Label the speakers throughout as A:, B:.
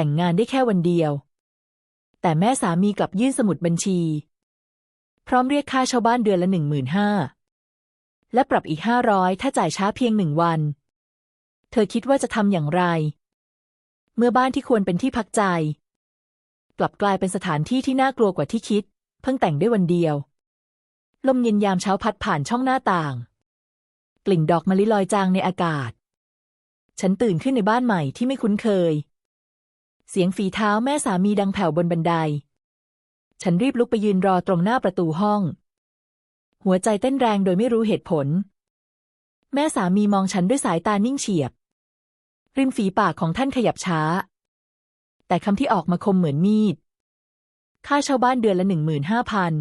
A: แต่งงานได้แค่วันเดียว แต่แม่สามีกลับยื่นสมุดบัญชี พร้อมเรียกค่าเช่าบ้านเดือนละหนึ่งหมื่นห้าและปรับอีกห้าร้อยถ้าจ่ายช้าเพียงหนึ่งวัน เธอคิดว่าจะทำอย่างไร เมื่อบ้านที่ควรเป็นที่พักใจ กลับกลายเป็นสถานที่ที่น่ากลัวกว่าที่คิด เพิ่งแต่งได้วันเดียว ลมเย็นยามเช้าพัดผ่านช่องหน้าต่าง กลิ่นดอกมะลิลอยจางในอากาศ ฉันตื่นขึ้นในบ้านใหม่ที่ไม่คุ้นเคย เสียงฝีเท้าแม่สามีดังแผ่วบนบันได ฉันรีบลุกไปยืนรอตรงหน้าประตูห้อง หัวใจเต้นแรงโดยไม่รู้เหตุผล แม่สามีมองฉันด้วยสายตานิ่งเฉียบ ริมฝีปากของท่านขยับช้า แต่คำที่ออกมาคมเหมือนมีด ค่าเช่าบ้านเดือนละหนึ่งหมื่นห้าพัน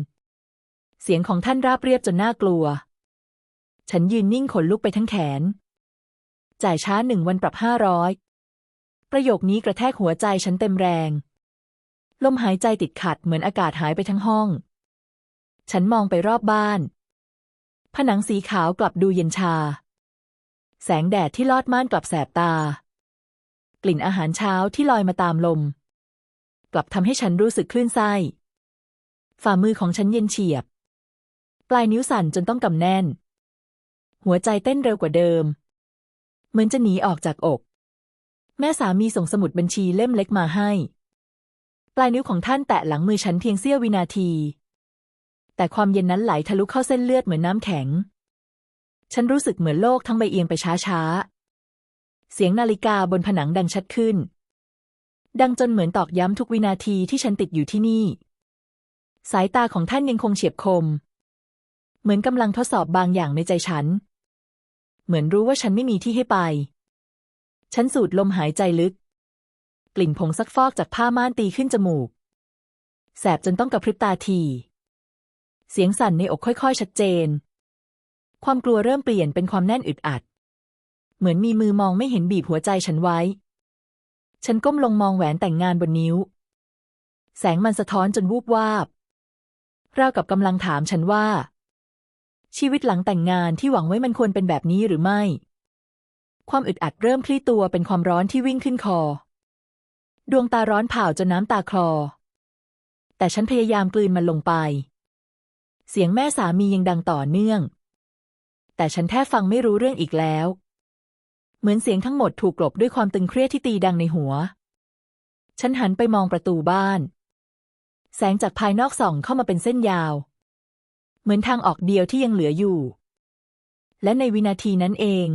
A: เสียงของท่านราบเรียบจนน่ากลัว ฉันยืนนิ่งขนลุกไปทั้งแขน จ่ายช้าหนึ่งวันปรับห้าร้อย ประโยคนี้กระแทกหัวใจฉันเต็มแรง ลมหายใจติดขัดเหมือนอากาศหายไปทั้งห้อง ฉันมองไปรอบบ้าน ผนังสีขาวกลับดูเย็นชา แสงแดดที่ลอดม่านกลับแสบตา กลิ่นอาหารเช้าที่ลอยมาตามลม กลับทำให้ฉันรู้สึกคลื่นไส้ ฝ่ามือของฉันเย็นเฉียบ ปลายนิ้วสั่นจนต้องกำแน่น หัวใจเต้นเร็วกว่าเดิม เหมือนจะหนีออกจากอก แม่สามีส่งสมุดบัญชีเล่มเล็กมาให้ ปลายนิ้วของท่านแตะหลังมือฉันเพียงเสี้ยววินาที แต่ความเย็นนั้นไหลทะลุเข้าเส้นเลือดเหมือนน้ำแข็ง ฉันรู้สึกเหมือนโลกทั้งใบเอียงไปช้าๆ เสียงนาฬิกาบนผนังดังชัดขึ้น ดังจนเหมือนตอกย้ำทุกวินาทีที่ฉันติดอยู่ที่นี่ สายตาของท่านยังคงเฉียบคม เหมือนกำลังทดสอบบางอย่างในใจฉัน เหมือนรู้ว่าฉันไม่มีที่ให้ไป ฉันสูดลมหายใจลึก กลิ่นผงซักฟอกจากผ้าม่านตีขึ้นจมูก แสบจนต้องกระพริบตาที เสียงสั่นในอกค่อยๆ ชัดเจน ความกลัวเริ่มเปลี่ยนเป็นความแน่นอึดอัด เหมือนมีมือมองไม่เห็นบีบหัวใจฉันไว้ ฉันก้มลงมองแหวนแต่งงานบนนิ้ว แสงมันสะท้อนจนวูบวาบราวกับกำลังถามฉันว่า ชีวิตหลังแต่งงานที่หวังไว้มันควรเป็นแบบนี้หรือไม่ ความอึดอัดเริ่มคลี่ตัวเป็นความร้อนที่วิ่งขึ้นคอ ดวงตาร้อนเผาจนน้ำตาคลอ แต่ฉันพยายามกลืนมันลงไป เสียงแม่สามียังดังต่อเนื่อง แต่ฉันแทบฟังไม่รู้เรื่องอีกแล้ว เหมือนเสียงทั้งหมดถูกกลบด้วยความตึงเครียดที่ตีดังในหัว ฉันหันไปมองประตูบ้าน แสงจากภายนอกส่องเข้ามาเป็นเส้นยาว เหมือนทางออกเดียวที่ยังเหลืออยู่ และในวินาทีนั้นเอง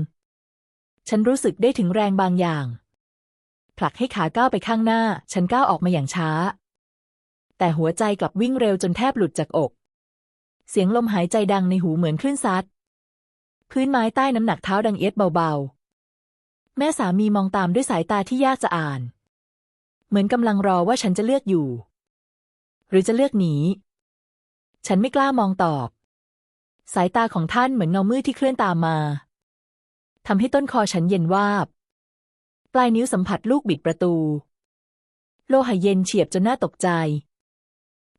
A: ฉันรู้สึกได้ถึงแรงบางอย่าง ผลักให้ขาก้าวไปข้างหน้า ฉันก้าวออกมาอย่างช้า แต่หัวใจกลับวิ่งเร็วจนแทบหลุดจากอก เสียงลมหายใจดังในหูเหมือนคลื่นซัด พื้นไม้ใต้น้ำหนักเท้าดังเอียดเบาๆ แม่สามีมองตามด้วยสายตาที่ยากจะอ่าน เหมือนกำลังรอว่าฉันจะเลือกอยู่ หรือจะเลือกหนี ฉันไม่กล้ามองตอบ สายตาของท่านเหมือนเงามืดที่เคลื่อนตามมา ทำให้ต้นคอฉันเย็นวาบ ปลายนิ้วสัมผัสลูกบิดประตู โลหะเย็นเฉียบจนน่าตกใจ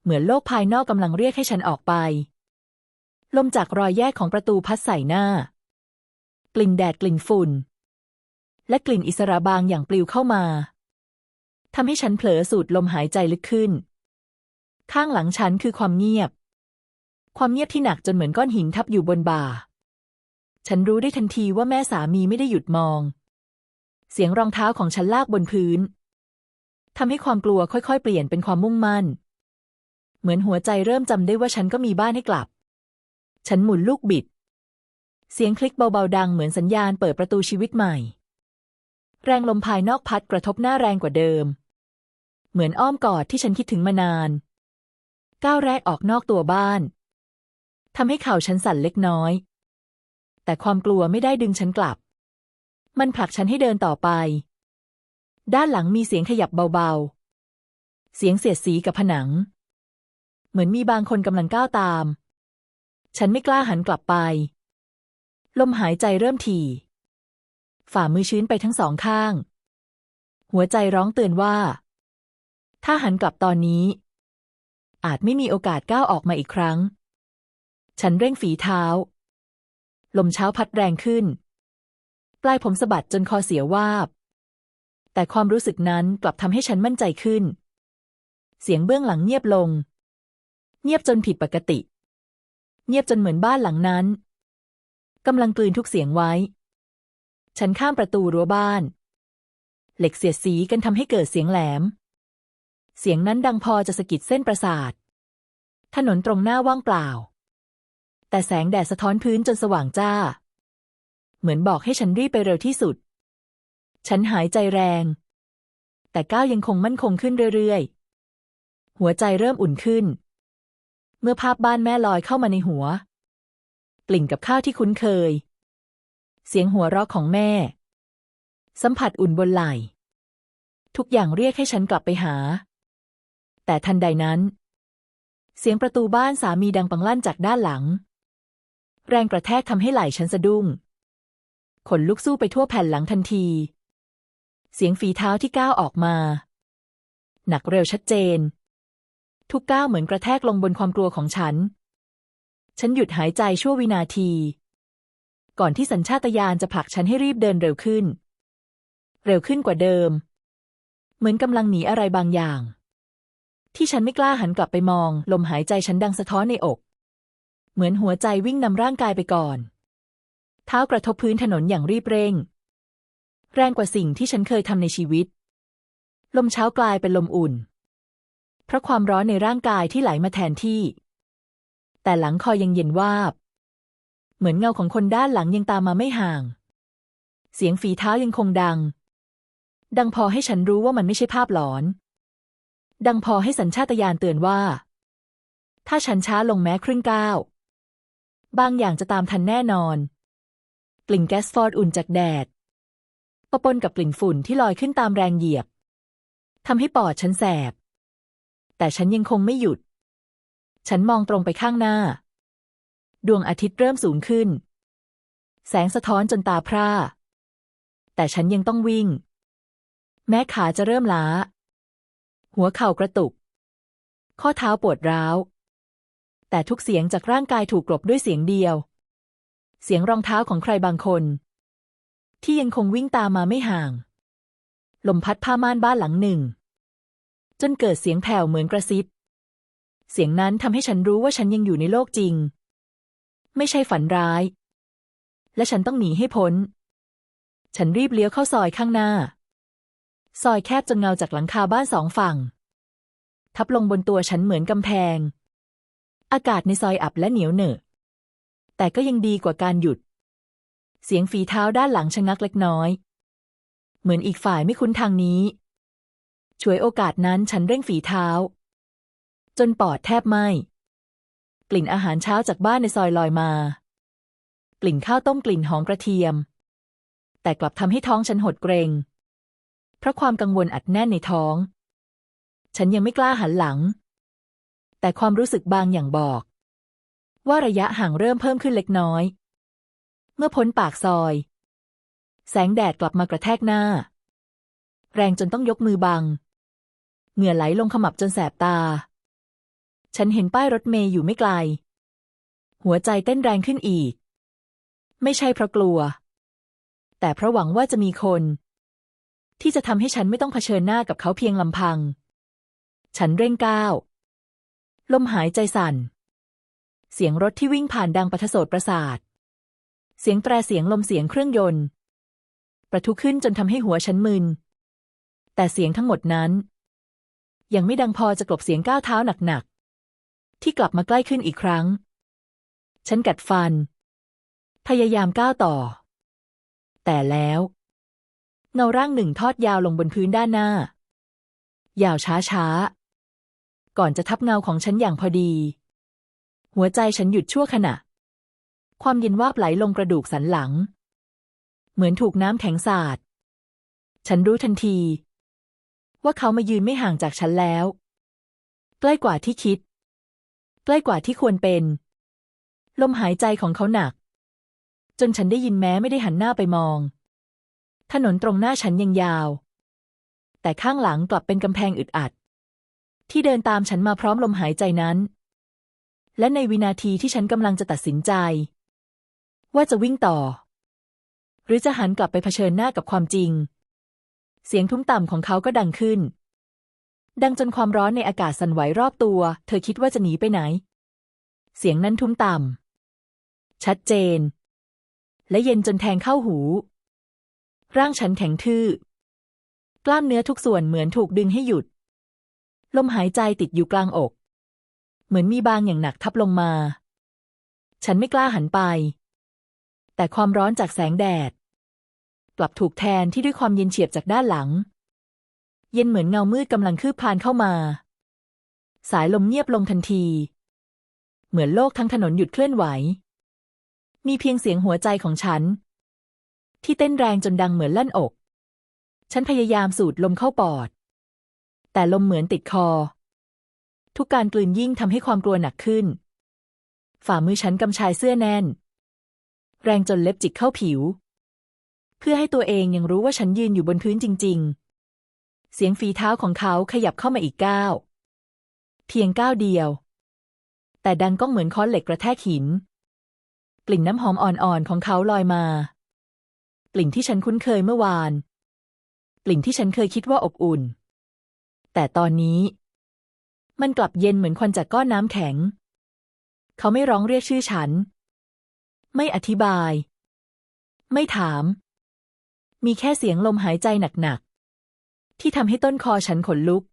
A: เหมือนโลกภายนอกกำลังเรียกให้ฉันออกไป ลมจากรอยแยกของประตูพัดใส่หน้า กลิ่นแดดกลิ่นฝุ่น และกลิ่นอิสระบางอย่างปลิวเข้ามาทำให้ฉันเผลอสูดลมหายใจลึกขึ้น ข้างหลังฉันคือความเงียบ ความเงียบที่หนักจนเหมือนก้อนหินทับอยู่บนบ่า ฉันรู้ได้ทันทีว่าแม่สามีไม่ได้หยุดมอง เสียงรองเท้าของฉันลากบนพื้นทำให้ความกลัวค่อยๆ เปลี่ยนเป็นความมุ่งมั่น เหมือนหัวใจเริ่มจำได้ว่าฉันก็มีบ้านให้กลับ ฉันหมุนลูกบิด เสียงคลิกเบาๆดังเหมือนสัญญาณเปิดประตูชีวิตใหม่ แรงลมภายนอกพัดกระทบหน้าแรงกว่าเดิม เหมือนอ้อมกอดที่ฉันคิดถึงมานาน ก้าวแรกออกนอกตัวบ้านทำให้เข่าฉันสั่นเล็กน้อย แต่ความกลัวไม่ได้ดึงฉันกลับ มันผลักฉันให้เดินต่อไป ด้านหลังมีเสียงขยับเบาๆ เสียงเสียดสีกับผนัง เหมือนมีบางคนกำลังก้าวตาม ฉันไม่กล้าหันกลับไป ลมหายใจเริ่มถี่ ฝ่ามือชื้นไปทั้งสองข้าง หัวใจร้องเตือนว่า ถ้าหันกลับตอนนี้ อาจไม่มีโอกาสก้าวออกมาอีกครั้ง ฉันเร่งฝีเท้า ลมเช้าพัดแรงขึ้น ปลายผมสะบัดจนคอเสียวาบ แต่ความรู้สึกนั้นกลับทำให้ฉันมั่นใจขึ้น เสียงเบื้องหลังเงียบลง เงียบจนผิดปกติ เงียบจนเหมือนบ้านหลังนั้นกำลังกลืนทุกเสียงไว้ ฉันข้ามประตูรั้วบ้าน เหล็กเสียดสีกันทำให้เกิดเสียงแหลม เสียงนั้นดังพอจะสะกิดเส้นประสาท ถนนตรงหน้าว่างเปล่า แต่แสงแดดสะท้อนพื้นจนสว่างจ้า เหมือนบอกให้ฉันรีบไปเร็วที่สุด ฉันหายใจแรง แต่ก้าวยังคงมั่นคงขึ้นเรื่อยๆ หัวใจเริ่มอุ่นขึ้น เมื่อภาพบ้านแม่ลอยเข้ามาในหัวกลิ่นกับข้าวที่คุ้นเคย เสียงหัวเราะของแม่ สัมผัสอุ่นบนไหล่ ทุกอย่างเรียกให้ฉันกลับไปหา แต่ทันใดนั้นเสียงประตูบ้านสามีดังปังลั่นจากด้านหลัง แรงกระแทกทำให้ไหล่ฉันสะดุ้ง ขนลุกสู้ไปทั่วแผ่นหลังทันที เสียงฝีเท้าที่ก้าวออกมา หนักเร็วชัดเจน ทุกก้าวเหมือนกระแทกลงบนความกลัวของฉัน ฉันหยุดหายใจชั่ววินาที ก่อนที่สัญชาตญาณจะผลักฉันให้รีบเดินเร็วขึ้น เร็วขึ้นกว่าเดิม เหมือนกำลังหนีอะไรบางอย่าง ที่ฉันไม่กล้าหันกลับไปมอง ลมหายใจฉันดังสะท้อนในอก เหมือนหัวใจวิ่งนำร่างกายไปก่อน เท้ากระทบพื้นถนนอย่างรีบเร่ง แรงกว่าสิ่งที่ฉันเคยทำในชีวิต ลมเช้ากลายเป็นลมอุ่น เพราะความร้อนในร่างกายที่ไหลมาแทนที่ แต่หลังคอยังเย็นวาบ เหมือนเงาของคนด้านหลังยังตามมาไม่ห่าง เสียงฝีเท้ายังคงดัง ดังพอให้ฉันรู้ว่ามันไม่ใช่ภาพหลอน ดังพอให้สัญชาตญาณเตือนว่า ถ้าฉันช้าลงแม้ครึ่งก้าว บางอย่างจะตามทันแน่นอน กลิ่นแก๊สฟอร์ดอุ่นจากแดดปะปนกับกลิ่นฝุ่นที่ลอยขึ้นตามแรงเหยียบทำให้ปอดฉันแสบ แต่ฉันยังคงไม่หยุด ฉันมองตรงไปข้างหน้า ดวงอาทิตย์เริ่มสูงขึ้น แสงสะท้อนจนตาพร่า แต่ฉันยังต้องวิ่ง แม้ขาจะเริ่มล้า หัวเข่ากระตุก ข้อเท้าปวดร้าว แต่ทุกเสียงจากร่างกายถูกกลบด้วยเสียงเดียว เสียงรองเท้าของใครบางคน ที่ยังคงวิ่งตามมาไม่ห่าง ลมพัดผ้าม่านบ้านหลังหนึ่ง จนเกิดเสียงแผ่วเหมือนกระซิบ เสียงนั้นทำให้ฉันรู้ว่าฉันยังอยู่ในโลกจริง ไม่ใช่ฝันร้าย และฉันต้องหนีให้พ้น ฉันรีบเลี้ยวเข้าซอยข้างหน้า ซอยแคบจนเงาจากหลังคาบ้านสองฝั่ง ทับลงบนตัวฉันเหมือนกำแพง อากาศในซอยอับและเหนียวเหนอะ แต่ก็ยังดีกว่าการหยุด เสียงฝีเท้าด้านหลังชะงักเล็กน้อย เหมือนอีกฝ่ายไม่คุ้นทางนี้ ช่วยโอกาสนั้นฉันเร่งฝีเท้า จนปอดแทบไหม้กลิ่นอาหารเช้าจากบ้านในซอยลอยมา กลิ่นข้าวต้มกลิ่นหอมกระเทียม แต่กลับทำให้ท้องฉันหดเกรง เพราะความกังวลอัดแน่นในท้อง ฉันยังไม่กล้าหันหลัง แต่ความรู้สึกบางอย่างบอก ว่าระยะห่างเริ่มเพิ่มขึ้นเล็กน้อย เมื่อพ้นปากซอย แสงแดดกลับมากระแทกหน้า แรงจนต้องยกมือบัง เหงื่อไหลลงขมับจนแสบตา ฉันเห็นป้ายรถเมย์อยู่ไม่ไกล หัวใจเต้นแรงขึ้นอีก ไม่ใช่เพราะกลัว แต่เพราะหวังว่าจะมีคน ที่จะทำให้ฉันไม่ต้องเผชิญหน้ากับเขาเพียงลำพัง ฉันเร่งก้าว ลมหายใจสั่น เสียงรถที่วิ่งผ่านดังปะทะโสดประสาท เสียงแตรเสียงลมเสียงเครื่องยนต์ ประทุขึ้นจนทำให้หัวฉันมึน แต่เสียงทั้งหมดนั้น ยังไม่ดังพอจะกลบเสียงก้าวเท้าหนักๆ ที่กลับมาใกล้ขึ้นอีกครั้ง ฉันกัดฟัน พยายามก้าวต่อ แต่แล้วเงาร่างหนึ่งทอดยาวลงบนพื้นด้านหน้า ยาวช้าช้าๆ ก่อนจะทับเงาของฉันอย่างพอดี หัวใจฉันหยุดชั่วขณะ ความเย็นวาบไหลลงกระดูกสันหลัง เหมือนถูกน้ำแข็งสาด ฉันรู้ทันที ว่าเขามายืนไม่ห่างจากฉันแล้ว ใกล้กว่าที่คิด ใกล้กว่าที่ควรเป็น ลมหายใจของเขาหนัก จนฉันได้ยินแม้ไม่ได้หันหน้าไปมอง ถนนตรงหน้าฉันยังยาว แต่ข้างหลังกลับเป็นกำแพงอึดอัด ที่เดินตามฉันมาพร้อมลมหายใจนั้น และในวินาทีที่ฉันกำลังจะตัดสินใจ ว่าจะวิ่งต่อ หรือจะหันกลับไปเผชิญหน้ากับความจริง เสียงทุ้มต่ำของเขาก็ดังขึ้น ดังจนความร้อนในอากาศสั่นไหวรอบตัว เธอคิดว่าจะหนีไปไหน เสียงนั้นทุ้มต่ำชัดเจน และเย็นจนแทงเข้าหู ร่างฉันแข็งทื่อกล้ามเนื้อทุกส่วนเหมือนถูกดึงให้หยุด ลมหายใจติดอยู่กลางอก เหมือนมีบางอย่างหนักทับลงมา ฉันไม่กล้าหันไป แต่ความร้อนจากแสงแดด กลับถูกแทนที่ด้วยความเย็นเฉียบจากด้านหลัง เย็นเหมือนเงามืดกำลังคืบคลานเข้ามา สายลมเงียบลงทันที เหมือนโลกทั้งถนนหยุดเคลื่อนไหว มีเพียงเสียงหัวใจของฉัน ที่เต้นแรงจนดังเหมือนลั่นอก ฉันพยายามสูดลมเข้าปอด แต่ลมเหมือนติดคอ ทุกการกลืนยิ่งทำให้ความกลัวหนักขึ้น ฝ่ามือฉันกำชายเสื้อแน่น แรงจนเล็บจิกเข้าผิว เพื่อให้ตัวเองยังรู้ว่าฉันยืนอยู่บนพื้นจริง ๆ เสียงฝีเท้าของเขาขยับเข้ามาอีกก้าว เพียงก้าวเดียว แต่ดังก้องเหมือนค้อนเหล็กกระแทกหิน กลิ่นน้ำหอมอ่อนๆของเขาลอยมา กลิ่นที่ฉันคุ้นเคยเมื่อวาน กลิ่นที่ฉันเคยคิดว่าอบอุ่น แต่ตอนนี้ มันกลับเย็นเหมือนควันจากก้อนน้ำแข็ง เขาไม่ร้องเรียกชื่อฉัน ไม่อธิบาย ไม่ถาม มีแค่เสียงลมหายใจหนักๆ ที่ทำให้ต้นคอฉันขนลุก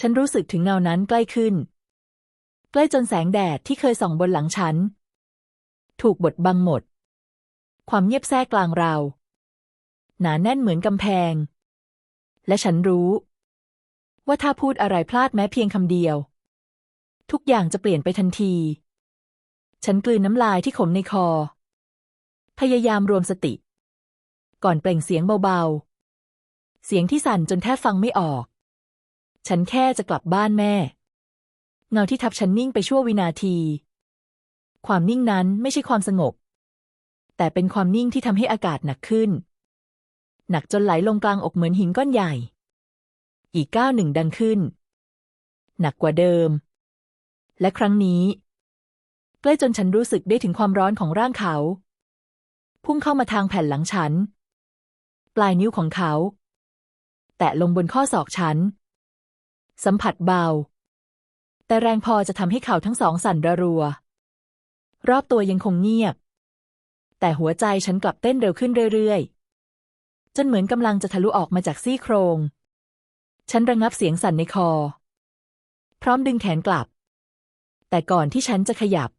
A: ฉันรู้สึกถึงเงานั้นใกล้ขึ้น ใกล้จนแสงแดดที่เคยส่องบนหลังฉัน ถูกบดบังหมด ความเงียบแทรกกลางเราหนาแน่นเหมือนกำแพง และฉันรู้ ว่าถ้าพูดอะไรพลาดแม้เพียงคำเดียว ทุกอย่างจะเปลี่ยนไปทันที ฉันกลืนน้ำลายที่ขมในคอ พยายามรวมสติ ก่อนเปล่งเสียงเบาๆ เสียงที่สั่นจนแทบฟังไม่ออก ฉันแค่จะกลับบ้านแม่ เงาที่ทับฉันนิ่งไปชั่ววินาที ความนิ่งนั้นไม่ใช่ความสงบ แต่เป็นความนิ่งที่ทำให้อากาศหนักขึ้น หนักจนไหลลงกลางอกเหมือนหินก้อนใหญ่ อีกก้าวหนึ่งดังขึ้น หนักกว่าเดิม และครั้งนี้ ใกล้จนฉันรู้สึกได้ถึงความร้อนของร่างเขา พุ่งเข้ามาทางแผ่นหลังฉัน ปลายนิ้วของเขา แตะลงบนข้อศอกฉัน สัมผัสเบา แต่แรงพอจะทำให้เข่าทั้งสองสั่นระรัว รอบตัวยังคงเงียบ แต่หัวใจฉันกลับเต้นเร็วขึ้นเรื่อยๆจนเหมือนกำลังจะทะลุออกมาจากซี่โครง ฉันระงับเสียงสั่นในคอ พร้อมดึงแขนกลับ แต่ก่อนที่ฉันจะขยับ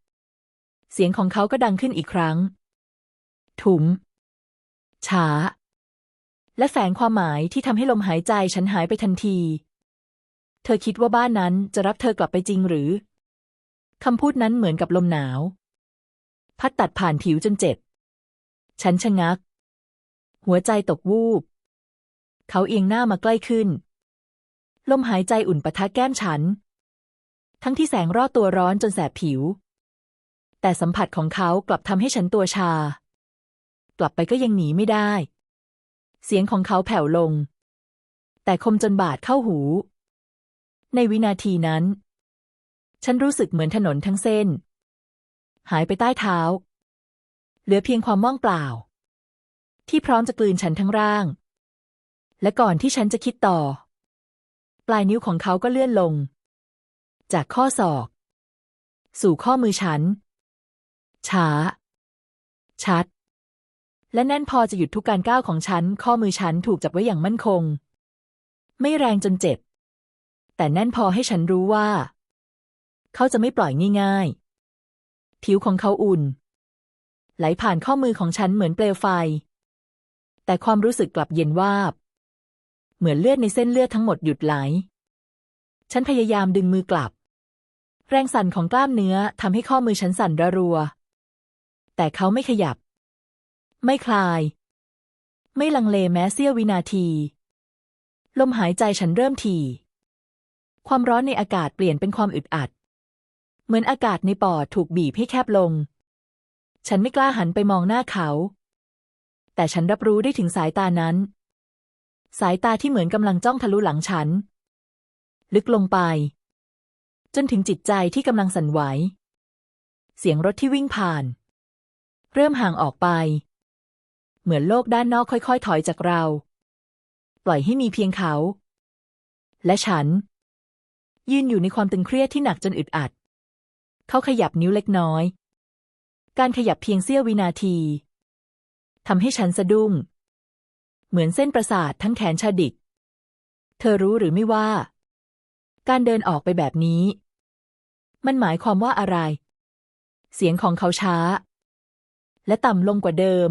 A: เสียงของเขาก็ดังขึ้นอีกครั้ง ถุม ช้า และแฝงความหมายที่ทำให้ลมหายใจฉันหายไปทันที เธอคิดว่าบ้านนั้นจะรับเธอกลับไปจริงหรือ คำพูดนั้นเหมือนกับลมหนาว พัดตัดผ่านผิวจนเจ็บ ฉันชะงัก หัวใจตกวูบ เขาเอียงหน้ามาใกล้ขึ้น ลมหายใจอุ่นปะทะแก้มฉัน ทั้งที่แสงรอดตัวร้อนจนแสบผิว แต่สัมผัสของเขากลับทำให้ฉันตัวชา กลับไปก็ยังหนีไม่ได้ เสียงของเขาแผ่วลง แต่คมจนบาดเข้าหู ในวินาทีนั้น ฉันรู้สึกเหมือนถนนทั้งเส้น หายไปใต้เท้า เหลือเพียงความว่างเปล่า ที่พร้อมจะกลืนฉันทั้งร่าง และก่อนที่ฉันจะคิดต่อ ปลายนิ้วของเขาก็เลื่อนลง จากข้อศอก สู่ข้อมือฉัน ช้า ชัด และแน่นพอจะหยุดทุกการก้าวของฉัน ข้อมือฉันถูกจับไว้อย่างมั่นคง ไม่แรงจนเจ็บ แต่แน่นพอให้ฉันรู้ว่า เขาจะไม่ปล่อยง่ายๆ ผิวของเขาอุ่น ไหลผ่านข้อมือของฉันเหมือนเปลวไฟ แต่ความรู้สึกกลับเย็นวาบ เหมือนเลือดในเส้นเลือดทั้งหมดหยุดไหล ฉันพยายามดึงมือกลับ แรงสั่นของกล้ามเนื้อทำให้ข้อมือฉันสั่นระรัว แต่เขาไม่ขยับ ไม่คลาย ไม่ลังเลแม้เสี้ยววินาที ลมหายใจฉันเริ่มถี่ความร้อนในอากาศเปลี่ยนเป็นความอึดอัด เหมือนอากาศในปอดถูกบีบให้แคบลง ฉันไม่กล้าหันไปมองหน้าเขา แต่ฉันรับรู้ได้ถึงสายตานั้น สายตาที่เหมือนกำลังจ้องทะลุหลังฉัน ลึกลงไป จนถึงจิตใจที่กำลังสั่นไหว เสียงรถที่วิ่งผ่าน เริ่มห่างออกไป เหมือนโลกด้านนอกค่อยๆ ถอยจากเรา ปล่อยให้มีเพียงเขา และฉัน ยืนอยู่ในความตึงเครียดที่หนักจนอึดอัด เขาขยับนิ้วเล็กน้อย การขยับเพียงเสี้ยววินาทีทำให้ฉันสะดุ้ง เหมือนเส้นประสาททั้งแขนชาดิก เธอรู้หรือไม่ว่า การเดินออกไปแบบนี้ มันหมายความว่าอะไร เสียงของเขาช้า และต่ำลงกว่าเดิม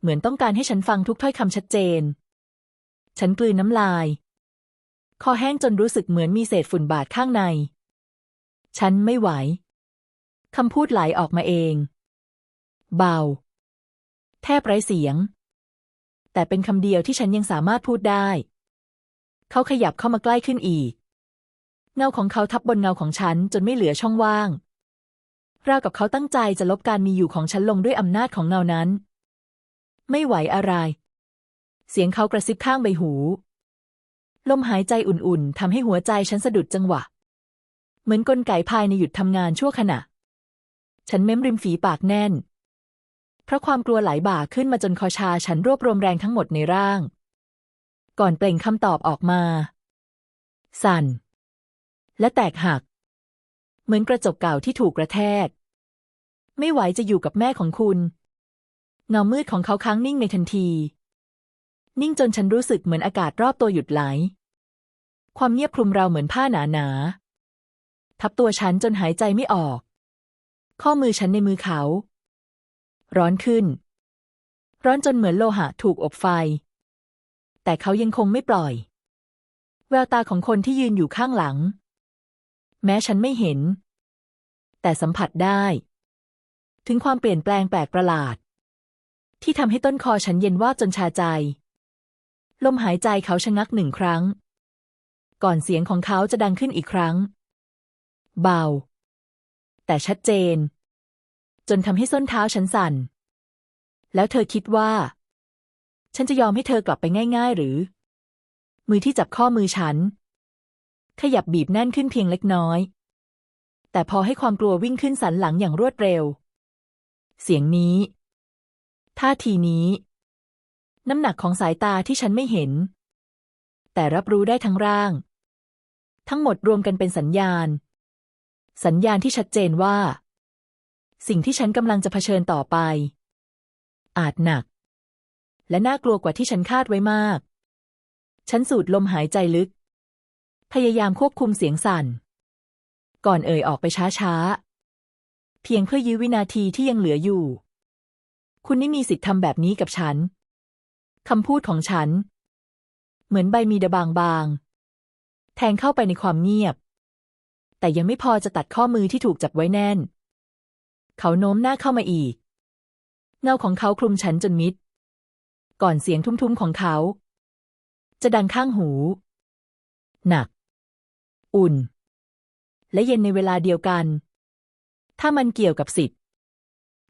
A: เหมือนต้องการให้ฉันฟังทุกถ้อยคำชัดเจน ฉันกลืนน้ำลาย คอแห้งจนรู้สึกเหมือนมีเศษฝุ่นบาดข้างใน ฉันไม่ไหวคำพูดไหลออกมาเอง เบา แทบไร้เสียง แต่เป็นคำเดียวที่ฉันยังสามารถพูดได้ เขาขยับเข้ามาใกล้ขึ้นอีก เงาของเขาทับบนเงาของฉันจนไม่เหลือช่องว่างราวกับเขาตั้งใจจะลบการมีอยู่ของฉันลงด้วยอำนาจของเงานั้น ไม่ไหวอะไร เสียงเขากระซิบข้างใบหู ลมหายใจอุ่นๆทำให้หัวใจฉันสะดุดจังหวะ เหมือนกลไกภายในหยุดทำงานชั่วขณะ ฉันเม้มริมฝีปากแน่น เพราะความกลัวไหลบ่าขึ้นมาจนคอชาฉันรวบรวมแรงทั้งหมดในร่าง ก่อนเปล่งคำตอบออกมา สั่น และแตกหัก เหมือนกระจกเก่าที่ถูกกระแทก ไม่ไหวจะอยู่กับแม่ของคุณ เงามืดของเขาค้างนิ่งในทันที นิ่งจนฉันรู้สึกเหมือนอากาศรอบตัวหยุดไหล ความเงียบคลุมเราเหมือนผ้าหนาหนาๆทับตัวฉันจนหายใจไม่ออก ข้อมือฉันในมือเขา ร้อนขึ้น ร้อนจนเหมือนโลหะถูกอบไฟ แต่เขายังคงไม่ปล่อย แววตาของคนที่ยืนอยู่ข้างหลัง แม้ฉันไม่เห็น แต่สัมผัสได้ ถึงความเปลี่ยนแปลงแปลกประหลาด ที่ทำให้ต้นคอฉันเย็นว่าจนชาใจ ลมหายใจเขาชะงักหนึ่งครั้ง ก่อนเสียงของเขาจะดังขึ้นอีกครั้ง เบา แต่ชัดเจน จนทำให้ส้นเท้าฉันสั่น แล้วเธอคิดว่า ฉันจะยอมให้เธอกลับไปง่าย ๆ หรือ มือที่จับข้อมือฉัน ขยับบีบแน่นขึ้นเพียงเล็กน้อย แต่พอให้ความกลัววิ่งขึ้นสันหลังอย่างรวดเร็ว เสียงนี้ ท่าทีนี้ น้ำหนักของสายตาที่ฉันไม่เห็น แต่รับรู้ได้ทั้งร่าง ทั้งหมดรวมกันเป็นสัญญาณ สัญญาณที่ชัดเจนว่า สิ่งที่ฉันกำลังจะเผชิญต่อไป อาจหนัก และน่ากลัวกว่าที่ฉันคาดไว้มาก ฉันสูดลมหายใจลึก พยายามควบคุมเสียงสั่น ก่อนเอ่ยออกไปช้าๆ เพียงเพื่อยื้อวินาทีที่ยังเหลืออยู่ คุณไม่มีสิทธิ์ทำแบบนี้กับฉันคำพูดของฉัน เหมือนใบมีดบางๆ แทงเข้าไปในความเงียบ แต่ยังไม่พอจะตัดข้อมือที่ถูกจับไว้แน่น เขาโน้มหน้าเข้ามาอีก เงาของเขาคลุมฉันจนมิด ก่อนเสียงทุ้มๆของเขา จะดังข้างหู หนัก อุ่น และเย็นในเวลาเดียวกัน ถ้ามันเกี่ยวกับสิทธิ์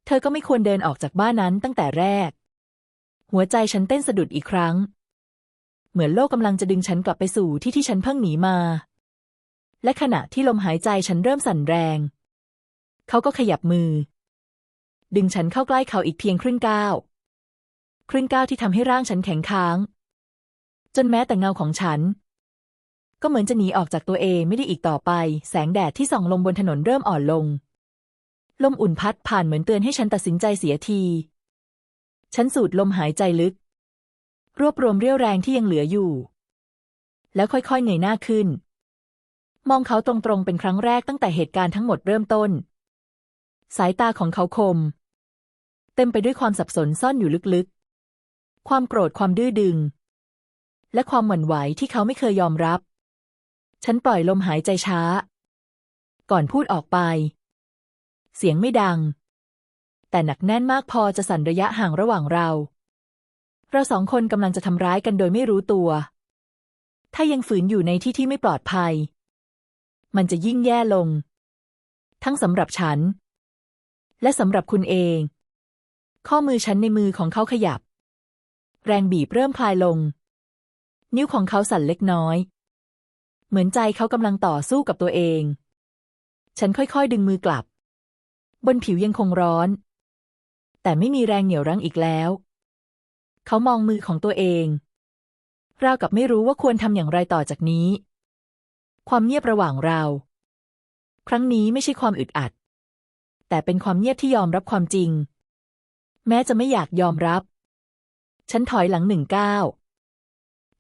A: เธอก็ไม่ควรเดินออกจากบ้านนั้นตั้งแต่แรก หัวใจฉันเต้นสะดุดอีกครั้ง เหมือนโลกกำลังจะดึงฉันกลับไปสู่ที่ที่ฉันเพิ่งหนีมา และขณะที่ลมหายใจฉันเริ่มสั่นแรง เขาก็ขยับมือ ดึงฉันเข้าใกล้เขาอีกเพียงครึ่งก้าวครึ่งก้าวที่ทำให้ร่างฉันแข็งค้าง จนแม้แต่เงาของฉัน ก็เหมือนจะหนีออกจากตัวเองไม่ได้อีกต่อไป แสงแดดที่ส่องลงบนถนนเริ่มอ่อนลง ลมอุ่นพัดผ่านเหมือนเตือนให้ฉันตัดสินใจเสียที ฉันสูดลมหายใจลึก รวบรวมเรี่ยวแรงที่ยังเหลืออยู่ แล้วค่อยๆเงยหน้าขึ้น มองเขาตรงๆเป็นครั้งแรกตั้งแต่เหตุการณ์ทั้งหมดเริ่มต้น สายตาของเขาคม เต็มไปด้วยความสับสนซ่อนอยู่ลึกๆ ความโกรธความดื้อดึง และความหวั่นไหวที่เขาไม่เคยยอมรับ ฉันปล่อยลมหายใจช้า ก่อนพูดออกไป เสียงไม่ดัง แต่หนักแน่นมากพอจะสั่นระยะห่างระหว่างเรา เราสองคนกำลังจะทำร้ายกันโดยไม่รู้ตัว ถ้ายังฝืนอยู่ในที่ที่ไม่ปลอดภัย มันจะยิ่งแย่ลง ทั้งสำหรับฉัน และสำหรับคุณเอง ข้อมือฉันในมือของเขาขยับ แรงบีบเริ่มคลายลง นิ้วของเขาสั่นเล็กน้อย เหมือนใจเขากำลังต่อสู้กับตัวเอง ฉันค่อยๆดึงมือกลับ บนผิวยังคงร้อน แต่ไม่มีแรงเหนี่ยวรั้งอีกแล้ว เขามองมือของตัวเองราวกับไม่รู้ว่าควรทำอย่างไรต่อจากนี้ ความเงียบระหว่างเรา ครั้งนี้ไม่ใช่ความอึดอัด แต่เป็นความเงียบที่ยอมรับความจริง แม้จะไม่อยากยอมรับ ฉันถอยหลังหนึ่งก้าว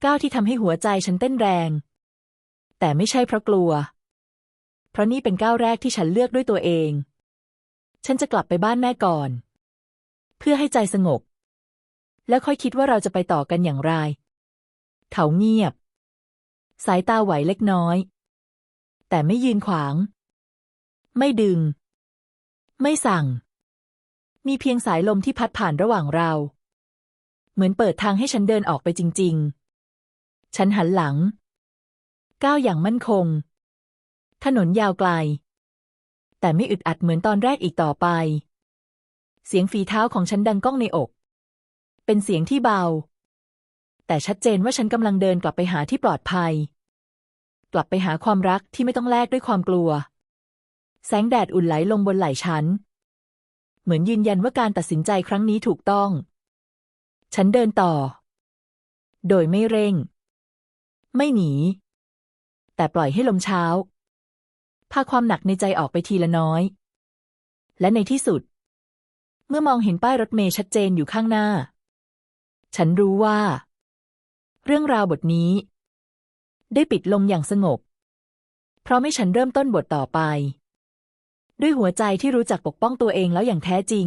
A: ก้าวที่ทำให้หัวใจฉันเต้นแรง แต่ไม่ใช่เพราะกลัว เพราะนี่เป็นก้าวแรกที่ฉันเลือกด้วยตัวเอง ฉันจะกลับไปบ้านแม่ก่อน เพื่อให้ใจสงบ แล้วค่อยคิดว่าเราจะไปต่อกันอย่างไร เขาเงียบ สายตาไหวเล็กน้อย แต่ไม่ยืนขวาง ไม่ดึง ไม่สั่ง มีเพียงสายลมที่พัดผ่านระหว่างเรา เหมือนเปิดทางให้ฉันเดินออกไปจริง ๆ ฉันหันหลัง ก้าวอย่างมั่นคง ถนนยาวไกล แต่ไม่อึดอัดเหมือนตอนแรกอีกต่อไป เสียงฝีเท้าของฉันดังก้องในอก เป็นเสียงที่เบา แต่ชัดเจนว่าฉันกำลังเดินกลับไปหาที่ปลอดภัย กลับไปหาความรักที่ไม่ต้องแลกด้วยความกลัว แสงแดดอุ่นไหลลงบนไหล่ฉัน เหมือนยืนยันว่าการตัดสินใจครั้งนี้ถูกต้อง ฉันเดินต่อ โดยไม่เร่ง ไม่หนี แต่ปล่อยให้ลมเช้า พาความหนักในใจออกไปทีละน้อย และในที่สุด เมื่อมองเห็นป้ายรถเมย์ชัดเจนอยู่ข้างหน้า ฉันรู้ว่า เรื่องราวบทนี้ ได้ปิดลงอย่างสงบ เพราะไม่ฉันเริ่มต้นบทต่อไป ด้วยหัวใจที่รู้จักปกป้องตัวเองแล้วอย่างแท้จริง